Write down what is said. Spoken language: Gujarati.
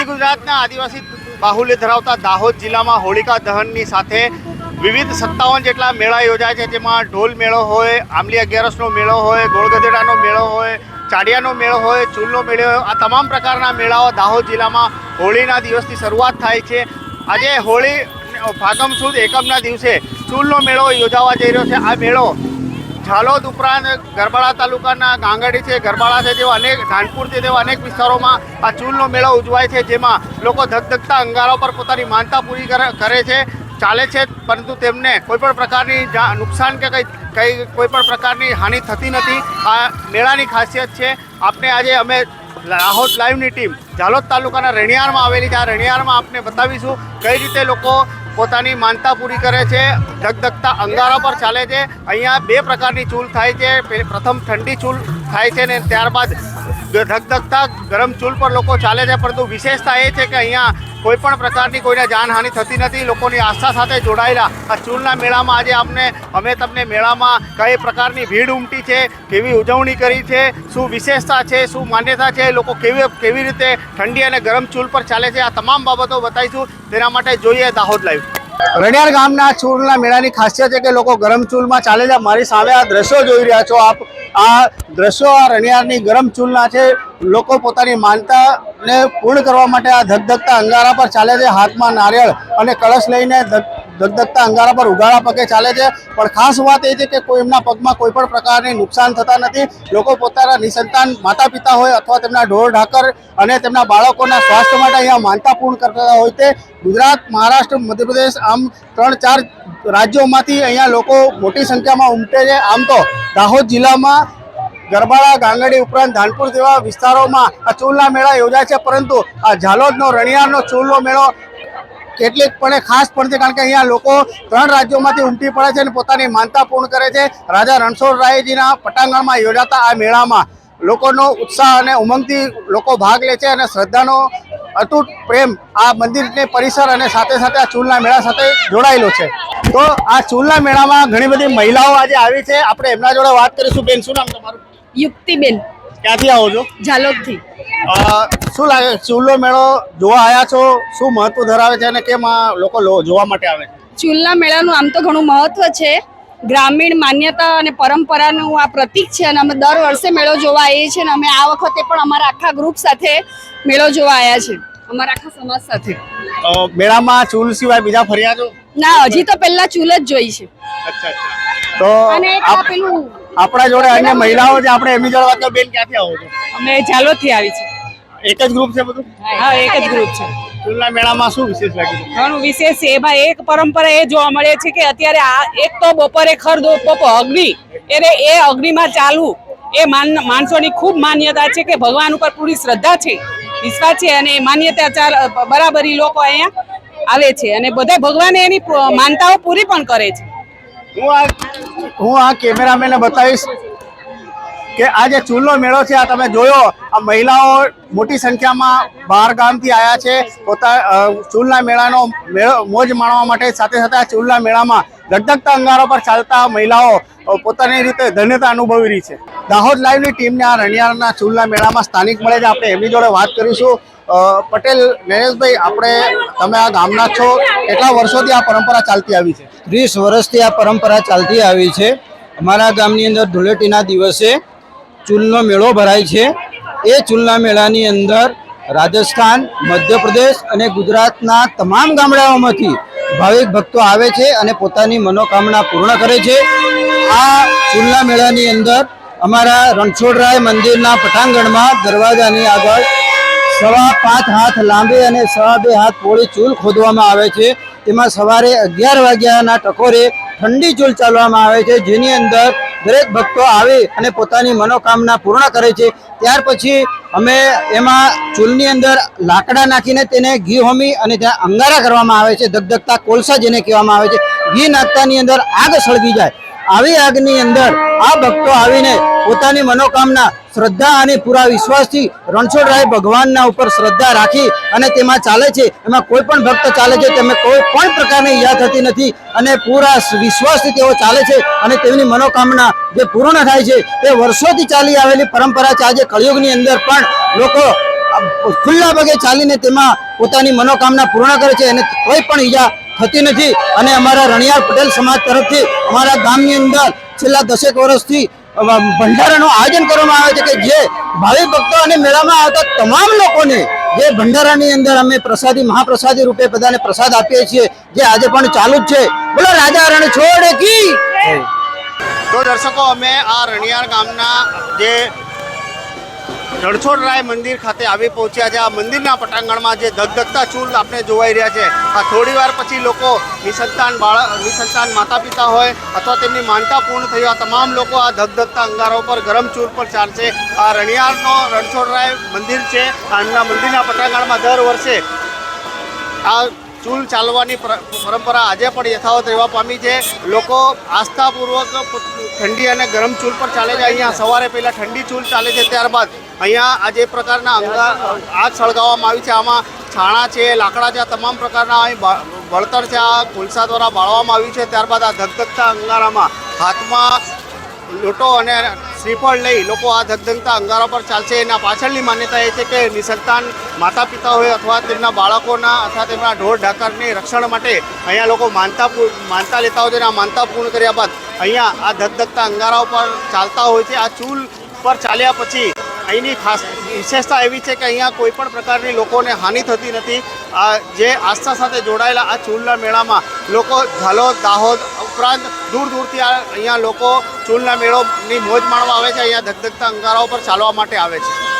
ઉત્તરી ગુજરાતના આદિવાસી બાહુલ્ય ધરાવતા દાહોદ જિલ્લામાં હોળિકા દહનની સાથે વિવિધ સત્તાવન જેટલા મેળા યોજાય છે. જેમાં ઢોલ મેળો હોય, આંબલી અગિયારસનો મેળો હોય, ગોળગધેડાનો મેળો હોય, ચાડિયાનો મેળો હોય, ચૂલનો મેળો હોય, આ તમામ પ્રકારના મેળાઓ દાહોદ જિલ્લામાં હોળીના દિવસથી શરૂઆત થાય છે. આજે હોળી ભાગમ સુદ એકમના દિવસે ચૂલનો મેળો યોજાવા જઈ રહ્યો છે. આ મેળો ઝાલોદ ઉપરાંત ગરબાડા તાલુકાના ગાંગડી છે ગરબાડા છે જેવા અનેક ધાનપુર છે તેવા અનેક વિસ્તારોમાં આ ચૂલનો મેળો ઉજવાય છે, જેમાં લોકો ધગધગતા અંગારો પર પોતાની માનતા પૂરી કરે છે, ચાલે છે, પરંતુ તેમને કોઈપણ પ્રકારની નુકસાન કે કંઈ કંઈ, કોઈ પણ પ્રકારની હાનિ થતી નથી. આ મેળાની ખાસિયત છે આપણે આજે અમે દાહોદ લાઈવની ટીમ ઝાલોદ તાલુકાના રણિયારમાં આવેલી છે. આ રણિયારમાં આપને બતાવીશું કઈ રીતે લોકો પોતાની માનતા પૂરી કરે છે, ધગધગતા અંગારા પર ચાલે છે. અહીંયા બે પ્રકારની ચૂલ થાય છે. પ્રથમ ઠંડી ચૂલ થાય છે ને ત્યારબાદ ધગધગતા ગરમ ચૂલ પર લોકો ચાલે છે, પરંતુ વિશેષતા એ છે કે અહીંયા કોઈ પણ પ્રકારની કોઈને જાનહાનિ થતી નથી. લોકોની આસ્થા સાથે જોડાયેલા આ ચૂલના મેળામાં આજે અમને અમે તમને મેળામાં કઈ પ્રકારની ભીડ ઉમટી છે, કેવી ઉજવણી કરી છે, શું વિશેષતા છે, શું માન્યતા છે લોકો કેવી કેવી રીતે ઠંડી અને ગરમ ચૂલ પર ચાલે છે, આ તમામ બાબતો બતાવીશું. તેના માટે જોઈએ દાહોદ લાઈવ. રણિયાર ગામના ચૂલના મેળાની ખાસિયત છે કે લોકો ગરમ ચૂલમાં ચાલે છે. મારી સામે આ દ્રશ્યો જોઈ રહ્યા છો આપ. આ દ્રશ્યો આ રણિયારની ગરમ ચૂલના છે. લોકો પોતાની માનતાને પૂર્ણ કરવા માટે આ ધગધગતા અંગારા પર ચાલે છે. હાથમાં નારિયેળ અને કળશ લઈને ધગધગતા અંગારા પર ઉઘાડા પગે ચાલે છે. પણ ખાસ વાત એ છે કે કોઈ એમના પગમાં કોઈ પણ પ્રકારની નુકસાન થતા નથી. લોકો પોતાના નિસંતાન માતા પિતા હોય અથવા તેમના ઢોર ઢાકર અને તેમના બાળકોના સ્વાસ્થ્ય માટે અહીંયા માનતા પૂર્ણ કરતા હોય તે ગુજરાત, મહારાષ્ટ્ર, મધ્યપ્રદેશ આમ ત્રણ ચાર રાજ્યોમાંથી અહીંયા લોકો મોટી સંખ્યામાં ઉમટે છે. આમ તો દાહોદ જિલ્લામાં ગરબાડા ગાંગડી ઉપરાંત ધાનપુર જેવા વિસ્તારોમાં આ ચૂલના મેળા યોજાય છે. પરંતુ આ ઝાલોદનો, રણિયારનો ચૂલનો મેળો કેટલીક પણ ખાસ પણ છે કારણ કે અહીંયા લોકો ત્રણ રાજ્યોમાંથી ઉમટી પડે છે અને પોતાની માનતા પૂર્ણ કરે છે. રાજા રણછોડરાયજીના પટાંગણમાં યોજાતા આ મેળામાં લોકોનો ઉત્સાહ અને ઉમંગથી લોકો ભાગ લે છે અને શ્રદ્ધાનો અતૂટ પ્રેમ આ મંદિરને પરિસર અને સાથે સાથે આ ચૂલના મેળા સાથે જોડાયેલો છે. તો આ ચૂલના મેળામાં ઘણી બધી મહિલાઓ આજે આવી છે. આપણે એમના જોડે વાત કરીશું. બેન શું નામ તમારું? યુક્તિબેન. ક્યાંથી આવો છો? ઝાલોદથી. શું લાગે? ચૂલો મેળો જોવા આવ્યા છો? શું મહત્વ ધરાવે છે અને કેમ લોકો જોવા માટે આવે છે? ચૂલના મેળાનું આમ તો ઘણું મહત્વ છે. ગ્રામીણ માન્યતા અને પરંપરાનું આ પ્રતીક છે અને અમે દર વર્ષે મેળો જોવા આવીએ છીએ અને અમે આ વખતે પણ અમારા આખા ગ્રુપ સાથે મેળો જોવા આવ્યા છે. અમારા આખા સમાજ સાથે. મેળામાં ચૂલ સિવાય બીજા ફર્યા છો? ના હજી તો પહેલા ચૂલ જ જોઈ છે. અચ્છા અચ્છા. તો અને આ પેલું આપણા જોડે અન્ય મહિલાઓ છે આપણે એમની જોડે વાત કરો બેન ક્યાંથી આવો છો? અમે ઝાલોદથી આવી છે એક જ ગ્રુપ છે બધું? હા એક જ ગ્રુપ છે. ચૂલના મેળામાં શું વિશેષ લાગ્યું ઘણું વિશેષ છે. એમાં એક પરંપરા એ જોવા મળે છે કે અત્યારે આ એક તો બપોરે ખરદો પોપો અગ્નિ. એટલે એ અગ્નિમાં ચાલવું એ માન માણસોની ખૂબ માન્યતા છે કે ભગવાન ઉપર પૂરી શ્રદ્ધા છે વિશ્વાસ છે અને એ માન્યતા ચાલ બરાબરી લોકો અહીંયા આવે છે. અને બધા ભગવાને એની માનતાઓ પૂરી પણ કરે છે. હું આ હું આ કેમેરામેનને બતાવીશ. કે આ જે ચૂલનો મેળો છે, આ તમે જોયો, આ મહિલાઓ મોટી સંખ્યામાં બહાર ગામથી આવ્યા છે. પોતા ચૂલના મેળાનો મેળો, મોજ માણવા માટે સાથે સાથે આ ચૂલના મેળામાં ધગધગતા અંગારો પર ચાલતા મહિલાઓ પોતાની રીતે ધન્યતા અનુભવી રહી છે. દાહોદ લાઈવની ટીમને આ રણિયાળના ચૂલના મેળામાં સ્થાનિક મળે છે. આપણે એમની જોડે વાત કરીશું. પટેલ, નરેશભાઈ, આપણે, તમે આ ગામના છો. કેટલા વર્ષોથી આ પરંપરા ચાલતી આવી છે? ત્રીસ વર્ષથી આ પરંપરા ચાલતી આવી છે. અમારા ગામની અંદર ધૂળેટીના દિવસે ચૂલનો મેળો ભરાય છે. એ ચૂલના મેળાની અંદર રાજસ્થાન, મધ્યપ્રદેશ અને ગુજરાતના તમામ ગામડાઓમાંથી ભાવિક ભક્તો આવે છે અને પોતાની મનોકામના પૂર્ણ કરે છે. આ ચૂલના મેળાની અંદર અમારા રણછોડરાય મંદિરના પટાંગણમાં દરવાજાની આગળ સવા પાંચ હાથ લાંબી અને સવા બે હાથ પોળી ચૂલ ખોદવામાં આવે છે. તેમાં સવારે અગિયાર વાગ્યાના ટકોરે ઠંડી ચૂલ ચાલવામાં આવે છે, જેની અંદર દરેક ભક્તો આવી અને પોતાની મનોકામના પૂર્ણ કરે છે. ત્યાર પછી અમે એમાં ચૂલની અંદર લાકડા નાખીને તેને ઘી હોમી અને ત્યાં અંગારા કરવામાં આવે છે. ધગધગતા કોલસા જેને કહેવામાં આવે છે. ઘી નાખતાની અંદર આગ સળગી જાય. આવી આગની અંદર આ ભક્તો આવીને પોતાની મનોકામના, શ્રદ્ધા અને પૂરા વિશ્વાસથી રણછોડરાય ભગવાનના ઉપર શ્રદ્ધા રાખી અને તેમાં ચાલે છે. એમાં કોઈ પણ ભક્ત ચાલે છે, તેમને કોઈ પણ પ્રકારની યાદ થતી નથી અને પૂરા વિશ્વાસથી તેઓ ચાલે છે અને તેમની મનોકામના જે પૂર્ણ થાય છે, તે વર્ષોથી ચાલી આવેલી પરંપરા છે. આજે કળિયુગની અંદર પણ લોકો ખુલ્લા પગે ચાલીને તેમાં પોતાની મનોકામના પૂર્ણ કરે છે અને કોઈ પણ ઈજા થતી નથી અને અમારા રણિયાર પટેલ સમાજ તરફથી અમારા ગામની અંદર છેલ્લા દસેક વર્ષથી ભંડારાનું આયોજન કરવામાં આવે છે કે જે ભાવિ ભક્તો અને મેળામાં આવતા તમામ લોકોને જે ભંડારાની અંદર અમે પ્રસાદી, મહાપ્રસાદી રૂપે બધાને પ્રસાદ આપીએ છીએ, જે આજે પણ ચાલુ જ છે. બોલો, રાજા રણ છોડ કી? તો દર્શકો, અમે આ રણિયાર ગામના જે રણછોડરાય મંદિર ખાતે આવી પહોંચ્યા છે. આ મંદિરના પટાંગણમાં જે ધગધગતા ચૂલ આપણે જોવાઈ રહ્યા છે, આ થોડી વાર પછી લોકો નિસંતાન બાળક, નિસંતાન માતા પિતા હોય અથવા તેમની માનતા પૂર્ણ થઈ આ તમામ લોકો આ ધગધગતા અંગારો પર ગરમ ચૂલ પર ચાલશે. આ રણિયારનો રણછોડરાય મંદિર છે. આમના મંદિરના પટાંગણમાં દર વર્ષે આ ચૂલ ચાલવાની પરંપરા આજે પણ યથાવત રહેવા પામી છે. લોકો આસ્થાપૂર્વક ઠંડી અને ગરમ ચૂલ પર ચાલે છે. અહીંયા સવારે પહેલાં ઠંડી ચૂલ ચાલે છે, ત્યારબાદ અહીંયા આ જે પ્રકારના અંગા, આગ સળગાવવામાં આવી છે, આમાં છાણા છે, લાકડા છે તમામ પ્રકારના અહીં બળતણ છે, આ કોલસા દ્વારા બાળવામાં આવ્યું છે. ત્યારબાદ આ ધગધગતા અંગારામાં હાથમાં લોટો અને શ્રીફળ લઈ લોકો આ ધગધગતા અંગારા પર ચાલશે. એના પાછળની માન્યતા એ છે કે નિસંતાન માતા પિતા હોય અથવા તેમના બાળકોના અથવા તેમના ઢોર ઢાકરની રક્ષણ માટે અહીંયા લોકો માનતા માનતા લેતા હોય છે આ માનતા પૂર્ણ કર્યા બાદ અહીંયા આ ધગધગતા અંગારા પર ચાલતા હોય છે. આ ચૂલ પર ચાલ્યા પછી અહીંની ખાસ વિશેષતા એવી છે કે અહીંયા કોઈ પણ પ્રકારની લોકોને હાનિ થતી નથી. આ જે આસ્થા સાથે જોડાયેલા આ ચૂલના મેળામાં લોકો ઝાલોદ દાહોદ ઉપરાંત દૂર દૂરથી આ અહીંયા લોકો ચૂલના મેળોની મોજ માણવા આવે છે. અહીંયા ધગધગતા અંગારાઓ પર ચાલવા માટે આવે છે.